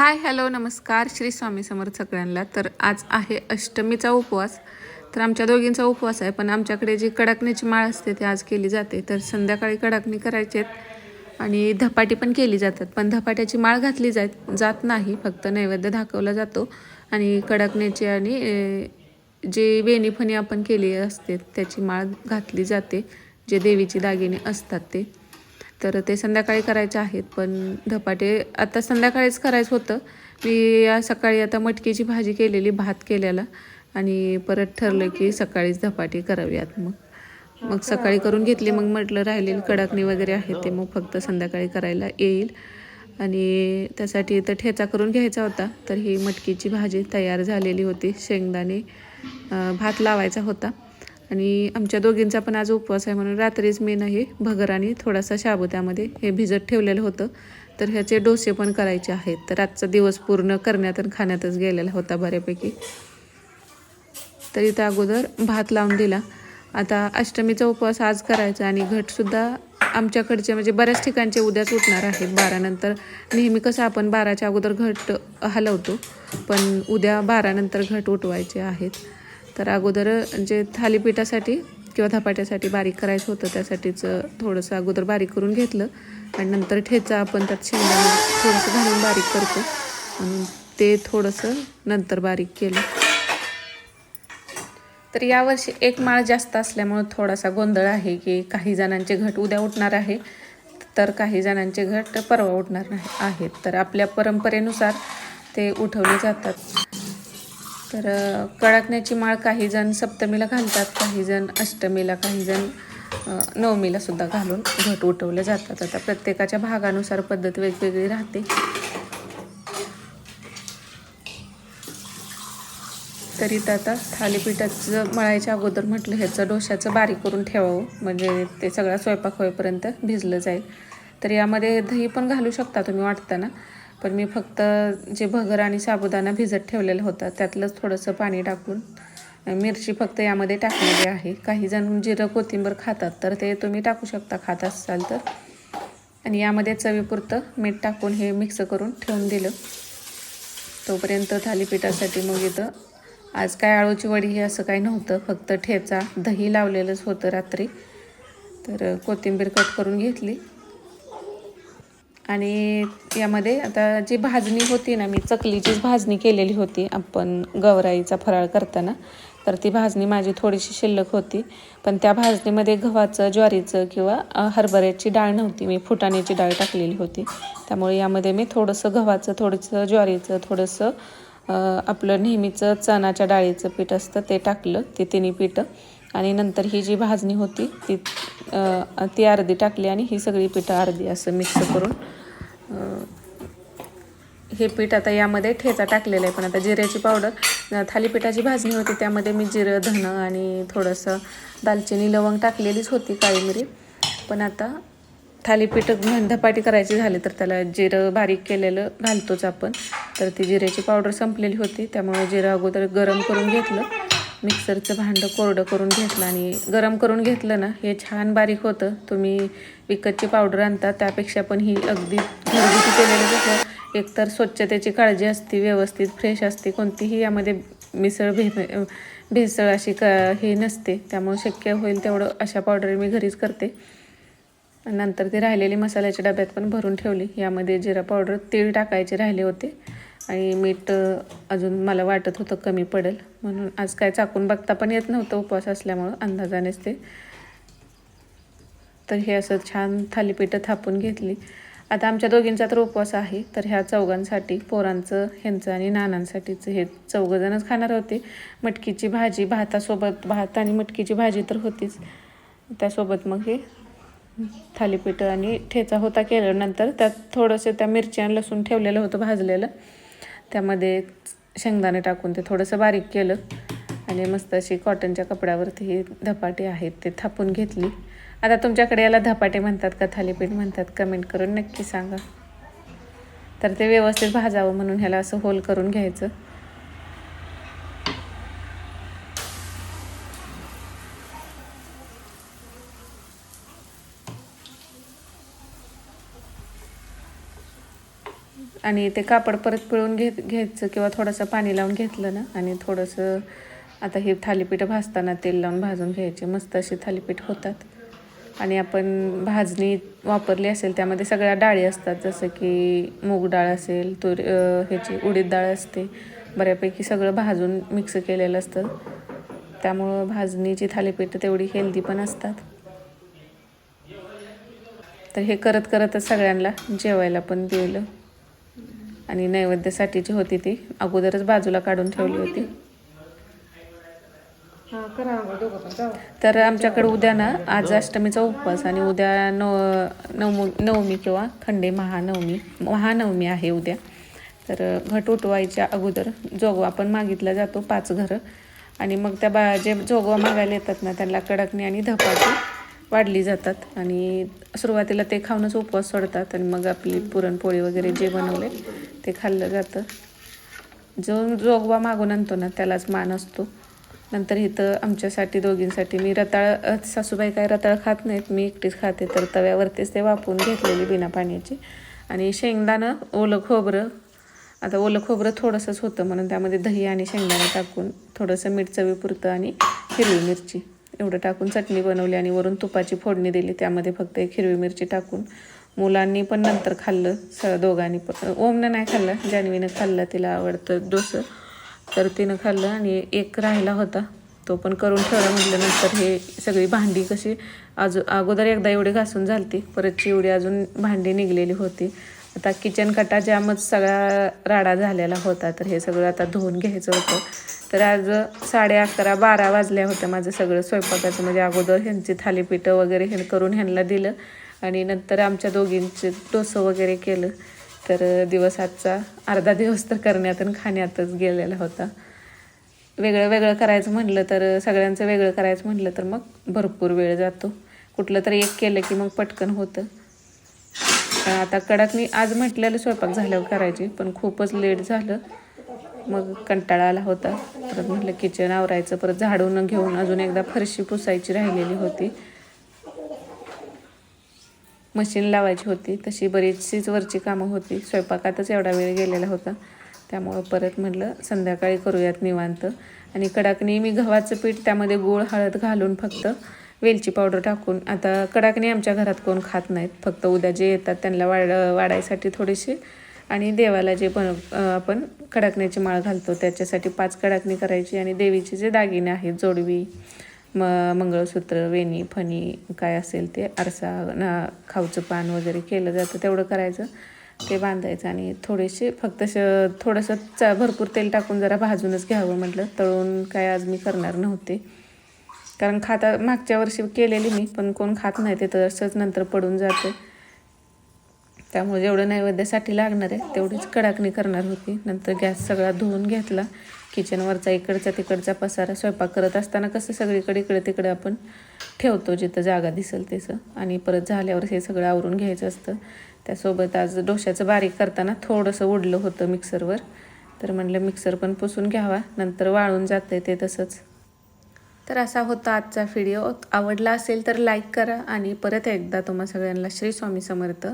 Hi hello नमस्कार. श्री स्वामी समर्थ सगळ्यांना. तर आज आहे अष्टमीचा उपवास. तर आमच्या दोघींचा उपवास आहे पण आमच्याकडे जी कडाकणीची माळ असते ती आज केली जाते. तर संध्याकाळी कडाकणी करायची आहेत आणि धपाटी पण केली जातात. पण धपाट्याची माळ घातली जात जात नाही. फक्त नैवेद्य दाखवला जातो. आणि कडाकणीची आणि जे वेणीफणी आपण केली असते त्याची माळ घातली जाते. जे देवीची दागिने असतात ते. तर ते संध्याकाळी करायचे आहेत पण धपाटे आता संध्याकाळीच करायचं होतं. मी या सकाळी आता मटकीची भाजी केलेली भात केलेला आणि परत ठरलं की सकाळीच धपाटे कराव्यात मग. मग सकाळी करून घेतली मग म्हटलं राहिलेली कडाकणी वगैरे आहे ते मग फक्त संध्याकाळी करायला येईल. आणि त्यासाठी इथं ठेचा करून घ्यायचा होता तर ही मटकीची भाजी तयार झालेली होती. शेंगदाणे भात लावायचा होता. आणि आमच्या दोघींचा पण आज उपवास आहे म्हणून रात्रीच मी नाही भगर आणि थोडासा शाबू त्यामध्ये हे भिजत ठेवलेलं होतं. तर ह्याचे डोसे पण करायचे आहेत. तर आजचा दिवस पूर्ण करण्यात आणि खाण्यातच गेलेला होता बऱ्यापैकी. तर इथं अगोदर भात लावून दिला. आता अष्टमीचा उपवास आज करायचा आणि घटसुद्धा आमच्याकडचे म्हणजे बऱ्याच ठिकाणचे उद्याच उठणार आहेत. बारानंतर नेहमी कसं आपण बाराच्या अगोदर घट हलवतो पण उद्या बारानंतर घट उठवायचे आहेत. तर अगोदर जे थालीपीठासाठी किंवा धपाट्यासाठी बारीक करायचं होतं त्यासाठीच थोडंसं अगोदर बारीक करून घेतलं. आणि नंतर ठेचा आपण त्यात शेंगा थोडंसं घालून बारीक करतो. म्हणून ते थोडंसं नंतर बारीक केलं. तर यावर्षी एक माळ जास्त असल्यामुळं थोडासा गोंधळ आहे की काही जणांचे घट उद्या उठणार आहे. तर काही जणांचे घट परवा उठणार नाही आहेत. तर आपल्या परंपरेनुसार ते उठवले जातात. तर कडाकण्याची माळ काही जण सप्तमीला घालतात काही जण अष्टमीला काही जण नवमीला सुद्धा घालून घट उठवले जातात. आता प्रत्येकाच्या भागानुसार पद्धत वेगवेगळी राहते. तरी तर आता थालीपीठाचं मळायच्या अगोदर म्हटलं ह्याचं डोश्याचं बारीक करून ठेवावं. म्हणजे ते सगळा स्वयंपाक होईपर्यंत भिजलं जाईल. तर यामध्ये दही पण घालू शकता तुम्ही वाटताना. पण मी फक्त जे भगर आणि साबुदाणा भिजत ठेवलेलं होतं त्यातलंच थोडंसं पाणी टाकून मिरची फक्त यामध्ये टाकलेली आहे. काही जण जिरं कोथिंबीर खातात तर ते तुम्ही टाकू शकता. खात असाल तर. आणि यामध्ये चवीपुरतं मीठ टाकून हे मिक्स करून ठेवून दिलं. तोपर्यंत थालीपीठासाठी मग इथं आज काय आळूची वडी हे असं काही नव्हतं. फक्त ठेचा दही लावलेलंच होतं रात्री. तर कोथिंबीर कट करून घेतली. आणि यामध्ये आता जी भाजणी होती ना मी चकलीचीच भाजणी केलेली होती आपण गवराईचा फराळ करताना. तर ती भाजणी माझी थोडीशी शिल्लक होती. पण त्या भाजणीमध्ये गव्हाचं ज्वारीचं किंवा हरभऱ्याची डाळ नव्हती. मी फुटाण्याची डाळ टाकलेली होती. त्यामुळे यामध्ये मी थोडंसं गव्हाचं थोडंसं ज्वारीचं थोडंसं आपलं नेहमीचं चणाच्या डाळीचं पीठ असतं ते टाकलं. ते तिन्ही पीठं. आणि नंतर ही जी भाजणी होती ती ती अर्धी टाकली आणि ही सगळी पिठं अर्धी असं मिक्स करून हे पीठ आता यामध्ये ठेचा टाकलेला आहे पण आता जिऱ्याची पावडर थालीपीठाची भाजणी होती त्यामध्ये मी जिरं धणं आणि थोडंसं दालचिनी लवंग टाकलेलीच होती काळी मिरी. पण आता थालीपीठ धपाटी करायची झाली तर त्याला जिरं बारीक केलेलं घालतोच आपण. तर ती जिऱ्याची पावडर संपलेली होती त्यामुळे जिरं अगोदर गरम करून घेतलं. मिक्सरचं भांडं कोरडं करून घेतलं आणि गरम करून घेतलं ना हे छान बारीक होतं. तुम्ही विकतची पावडर आणता त्यापेक्षा पण ही अगदी घरगुती केलेलं कसं एकतर स्वच्छतेची काळजी असते व्यवस्थित फ्रेश असते कोणतीही यामध्ये मिसळ भे भेसळ अशी क हे नसते. त्यामुळे शक्य होईल तेवढं अशा पावडर मी घरीच करते. नंतर ती राहिलेली मसाल्याच्या डब्यात पण भरून ठेवली. यामध्ये जिरा पावडर तीळ टाकायचे राहिले होते. आणि मीठ अजून मला वाटत होतं कमी पडेल. म्हणून आज काय चाकून बघता पण येत नव्हतं उपवास असल्यामुळं अंदाजानेच ते. तर हे असं छान थालीपीठं थापून घेतली. आता आमच्या दोघींचा तर उपवास आहे तर ह्या चौघांसाठी पोरांचं ह्यांचं आणि नानांसाठीचं हे चौघंजणच खाणार होते. मटकीची भाजी भातासोबत भात आणि मटकीची भाजी तर होतीच. त्यासोबत मग हे थालीपीठ आणि ठेचा होता केल्यानंतर त्यात थोडंसं त्या मिरच्या आणि लसूण ठेवलेलं होतं भाजलेलं. त्यामध्ये शेंगदाणे टाकून ते थोडंसं बारीक केलं आणि मस्त अशी कॉटनच्या कपड्यावरती ही धपाटे आहेत ते थापून घेतली. आता तुमच्याकडे याला धपाटे म्हणतात का थालीपीठ म्हणतात? कमेंट करून नक्की सांगा. तर ते व्यवस्थित भाजावं म्हणून ह्याला असं होल करून घ्यायचं. आणि ते कापड परत पिळून घेत घ्यायचं किंवा थोडंसं पाणी लावून घेतलं ना आणि थोडंसं आता हे थालीपीठं भाजताना तेल लावून भाजून घ्यायचे. मस्त असे थालीपीठ होतात. आणि आपण भाजणी वापरली असेल त्यामध्ये सगळ्या डाळी असतात जसं की मूग डाळ असेल तुर ह्याची उडीद डाळ असते. बऱ्यापैकी सगळं भाजून मिक्स केलेलं असतं. त्यामुळं भाजणीची थालीपीठं तेवढी हेल्दी पण असतात. तर हे करत करतच सगळ्यांना जेवायला पण दिलं. आणि नैवेद्यासाठी जी होती ती अगोदरच बाजूला काढून ठेवली होती. हा तर आमच्याकडे उद्या ना आज अष्टमीचा उपवास आणि उद्या नव नवमू नवमी किंवा खंडे महानवमी महानवमी आहे उद्या. तर घट उठवायच्या अगोदर जोगवा पण मागितला जातो पाच घरं. आणि मग त्या बा जे जोगवा मागायला येतात ना त्यांना कडकणी आणि धपाटी वाढली जातात आणि सुरुवातीला ते खाऊनच उपवास सोडतात आणि मग आपली पुरणपोळी वगैरे जे बनवले ते खाल्लं जातं. जो जोगवा मागून आणतो ना त्यालाच मान असतो. नंतर इथं आमच्यासाठी दोघींसाठी मी रताळ सासूबाई काय रताळ खात नाहीत मी एकटीच खाते. तर तव्यावरतीच ते वापरून घेतलेली बिना पाण्याची. आणि शेंगदाणं ओलं खोबरं आता ओलं खोबरं थोडंसंच होतं म्हणून त्यामध्ये दही आणि शेंगदाणं टाकून थोडंसं मीठ चवीपुरतं आणि हिरवी मिरची. एवढं टाकून चटणी बनवली आणि वरून तुपाची फोडणी दिली. त्यामध्ये फक्त एक हिरवी मिरची टाकून मुलांनी पण नंतर खाल्लं स दोघांनी पण. ओमनं नाही खाल्लं जान्हवीनं खाल्लं तिला आवडतं डोसं. तर तिनं खाल्लं आणि एक राहिला होता. तो पण करून ठेवला म्हटलं नंतर हे सगळी भांडी कशी अजून अगोदर एकदा एवढी घासून झालती परतची एवढी अजून भांडी निघलेली होती. आता किचन कटा जामच सगळा राडा झालेला होता तर हे सगळं आता धुवून घ्यायचं होतं. तर आज साडे अकरा बारा वाजल्या होत्या माझं सगळं स्वयंपाकाचं. म्हणजे अगोदर ह्यांची थालीपीठं वगैरे हे करून ह्यांना दिलं आणि नंतर आमच्या दोघींचे डोसं वगैरे केलं. तर दिवस आजचा अर्धा दिवस तर करण्यात आणि खाण्यातच गेलेला होता. वेगळं वेगळं करायचं म्हटलं तर सगळ्यांचं वेगळं करायचं म्हटलं तर मग भरपूर वेळ जातो. कुठलं तरी एक केलं की मग पटकन होतं. पण आता कडकनी आज म्हटलेलं स्वयंपाक झाल्यावर करायची पण खूपच लेट झालं. मग कंटाळा आला होता. परत म्हटलं किचन आवरायचं परत झाडून घेऊन अजून एकदा फरशी पुसायची राहिलेली होती. मशीन लावायची होती. तशी बरीचशीच वरची कामं होती. स्वयंपाकातच एवढा वेळ गेलेला होता. त्यामुळं परत म्हटलं संध्याकाळी करूयात निवांत. आणि कडाकणी मी गव्हाचं पीठ त्यामध्ये गूळ हळद घालून फक्त वेलची पावडर टाकून. आता कडाकणी आमच्या घरात कोण खात नाहीत. फक्त उद्या जे येतात त्यांना वाढ वाढायसाठी थोडेसे. आणि देवाला जे बन आपण कडाकण्याची माळ घालतो त्याच्यासाठी पाच कडाकणी करायची आणि देवीचे जे दागिने आहेत जोडवी म मंगळसूत्र वेणी फणी काय असेल ते आरसा ना खाऊचं पान वगैरे केलं जातं तेवढं करायचं. ते बांधायचं आणि थोडेसे फक्त श थोडंसं चा भरपूर तेल टाकून जरा भाजूनच घ्यावं म्हटलं. तळून काय आज मी करणार नव्हते. कारण खाता मागच्या वर्षी केलेली मी पण कोण खात नाही ते तसंच नंतर पडून जाते. त्यामुळे जेवढं नैवेद्यासाठी लागणार आहे तेवढीच कडाकणी करणार होती. नंतर गॅस सगळा धुवून घेतला. किचनवरचा इकडचा तिकडचा पसारा स्वयंपाक करत असताना कसं सगळीकडे इकडे तिकडे आपण ठेवतो जिथं जागा दिसेल तसं आणि परत झाल्यावर हे सगळं आवरून घ्यायचं असतं. त्यासोबत आज डोश्याचं बारीक करताना थोडंसं उडलं होतं मिक्सरवर तर म्हणलं मिक्सर पण पुसून घ्यावा नंतर वाळून जातं ते तसंच. तर असा होता आजचा व्हिडिओ आवडला असेल तर लाईक करा आणि परत एकदा तुम्हा सगळ्यांना श्री स्वामी समर्थ.